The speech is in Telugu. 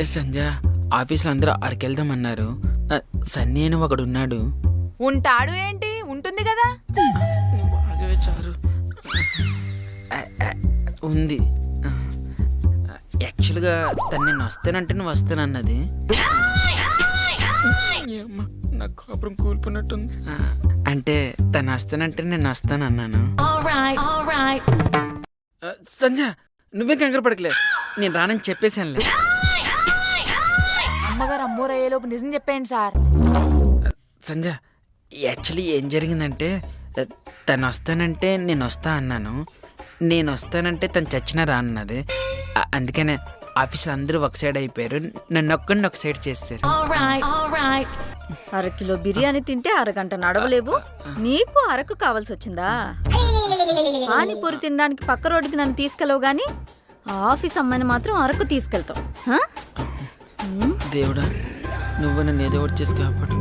అంటే సంజ ఆఫీస్లో అందరూ అరకెళ్దామన్నారు సన్నీ అని ఒకడు ఉన్నాడు ఉంటాడు ఏంటి? ఉంటుంది కదా. నువ్వు బాగా చారు ఉంది. యాక్చువల్గా తను నేను వస్తానంటే నువ్వు వస్తానన్నది. నా కాపురం కూలిపోయినట్టుంది. అంటే తను వస్తానంటే నేను వస్తానన్నాను. సంజ నువ్వేం కంగారు పడకలే. నేను రానని చెప్పేశానులే. అమ్మగారు అమ్మోరయ్యేలోపు నిజం చెప్పేయండి సార్. సంజ యాక్చువల్లీ ఏం జరిగిందంటే తను వస్తానంటే నేను వస్తా అన్నాను. నేను వస్తానంటే తను చచ్చినా రా అన్నది అందుకనే ఆఫీస్ అందరూ ఒక సైడ్ అయిపోయారు. నన్ను ఒక్కడిని ఒక సైడ్ చేస్తారు అరకిలో బిర్యానీ తింటే అరగంట నడవలేవు. నీకు అరకు కావాల్సి వచ్చిందా పానీపూరి తినడానికి పక్క రోడ్డుకి నన్ను తీసుకెళ్ళవు గాని ఆ ఆఫీస్ అమ్మాయిని మాత్రం అరకు తీసుకెళ్తావు. హా? దేవుడా నువ్వు నన్ను ఏదో ఒకటి చేసి కాపాడు.